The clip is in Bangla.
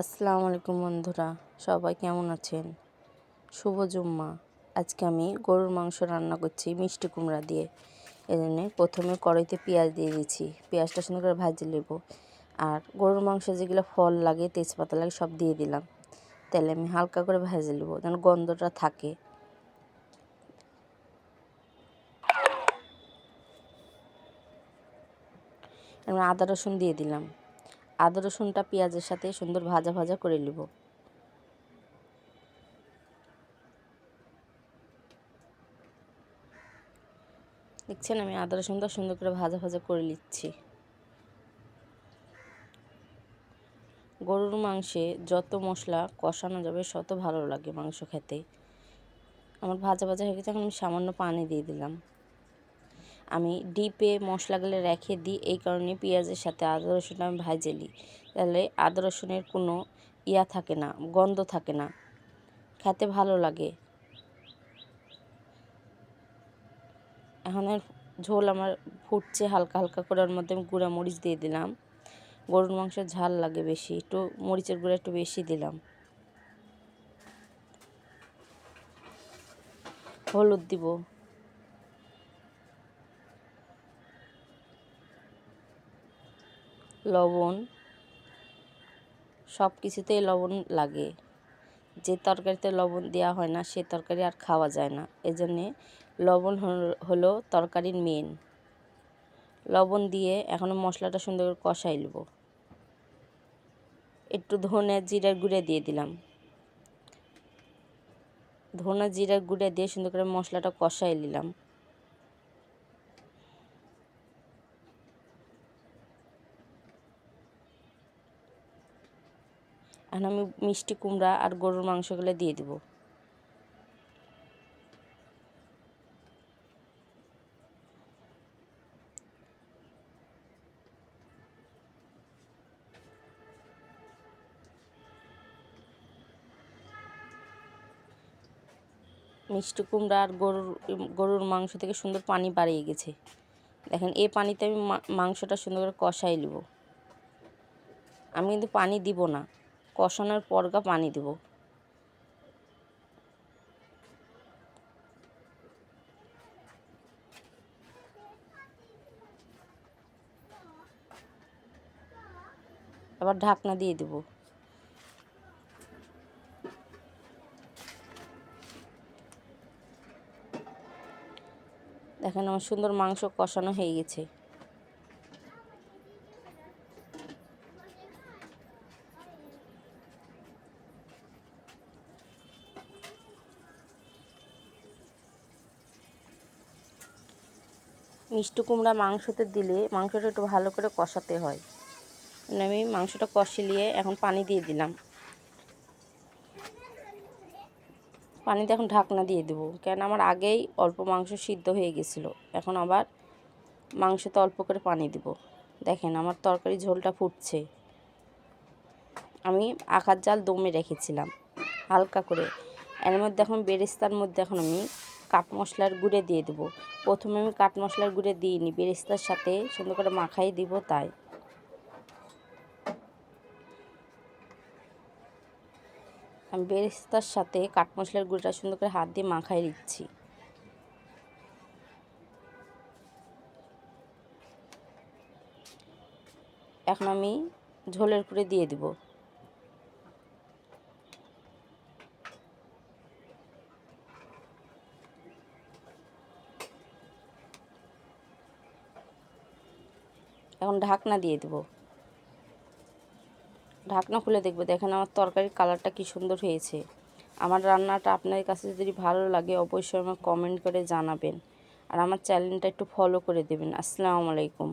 আসসালামু আলাইকুম বন্ধুরা, সবাই কেমন আছেন? শুভ জুম্মা। আজকে আমি গরুর মাংস রান্না করছি মিষ্টি কুমড়া দিয়ে। এজন্য প্রথমে কড়াইতে পেঁয়াজ দিয়ে দিচ্ছি পেঁয়াজটা সুন্দর করে ভাজি নেব। আর গরুর মাংস যেগুলো ফল লাগে, তেজপাতা লাগে, সব দিয়ে দিলাম। তাহলে আমি হালকা করে ভেজে নেব যেন গন্ধটা থাকে। আদা রসুন দিয়ে দিলাম। আদা, রসুনটা পেঁয়াজের সাথে সুন্দর ভাজা ভাজা করে নেব। দেখছেন আমি আদা, রসুনটা সুন্দর করে ভাজা ভাজা করে নিচ্ছি। গরুর মাংসে যত মশলা কষানো যাবে তত ভালো লাগে মাংস খেতে। আমার ভাজা ভাজা হয়ে গেছে, এখন আমি সামান্য পানি দিয়ে দিলাম। আমি ডিপে মশলাগুলো রেখে দিই, এই কারণে পেঁয়াজের সাথে আদা রসুনটা আমি ভাজে নিই। তাহলে আদা, রসুনের কোনো ইয়া থাকে না, গন্ধ থাকে না। খেতে ভালো লাগে। এখন ঝোল আমার ফুটছে, হালকা হালকা করে ওর মধ্যে আমি গুঁড়া মরিচ দিয়ে দিলাম। গরুর মাংসের ঝাল লাগে বেশি, একটু মরিচের গুঁড়া একটু বেশি দিলাম। হলুদ দিব। লবণ সব কিছুতেই লবণ লাগে। যে তরকারিতে লবণ দেওয়া হয় না, সে তরকারি আর খাওয়া যায় না। এজন্যে লবণ হলো তরকারির মেন লবণ দিয়ে এখন মশলাটা সুন্দর করে কষাই নেব। একটু ধনে জিরার গুঁড়ে দিয়ে দিলাম। ধনে জিরার গুঁড়ে দিয়ে সুন্দর করে মশলাটা কষাই নিলাম। এখন আমি মিষ্টি কুমড়া আর গরুর মাংসগুলো দিয়ে দেবো। মিষ্টি কুমড়া আর গরুর গরুর মাংস থেকে সুন্দর পানি বাড়িয়ে গেছে। দেখেন, এই পানিতে আমি মাংসটা সুন্দর করে কষাই নেব। আমি কিন্তু পানি দিব না। কষানোর পরগা পানি দেব। আবার ঢাকনা দিয়ে দেব। দেখেন আমার সুন্দর মাংস কষানো হয়ে গেছে। মিষ্টি কুমড়া মাংসতে দিলে মাংসটা একটু ভালো করে কষাতে হয়। মানে আমি মাংসটা কষিয়ে এখন পানি দিয়ে দিলাম। পানিতে এখন ঢাকনা দিয়ে দেবো। কেন আমার আগেই অল্প মাংস সিদ্ধ হয়ে গেছিল। এখন আবার মাংসতে অল্প করে পানি দেব। দেখেন আমার তরকারি ঝোলটা ফুটছে। আমি আখার জাল দমে রেখেছিলাম। হালকা করে। এর মধ্যে এখন বেরেস্তার মধ্যে এখন আমি কাঠ মশলার গুঁড়ে দিয়ে দেবো। প্রথমে আমি কাঠ মশলার গুঁড়ে দিইনি বেরেস্তার সাথে সুন্দর করে মাখাই দিব তাই। আমি বেরেস্তার সাথে কাঠ মশলার গুঁড়োটা সুন্দর করে হাত দিয়ে মাখাই দিচ্ছি। এখন আমি ঝোলের করে দিয়ে দিব। এখন ঢাকনা দিয়ে দেবো। ঢাকনা খুলে দেখব, দেখেন আমার তরকারির কালারটা কি সুন্দর হয়েছে। আমার রান্নাটা আপনাদের কাছে যদি ভালো লাগে অবশ্যই আমাকে কমেন্ট করে জানাবেন। আর আমার চ্যানেলটা একটু ফলো করে দেবেন। আসসালামু আলাইকুম।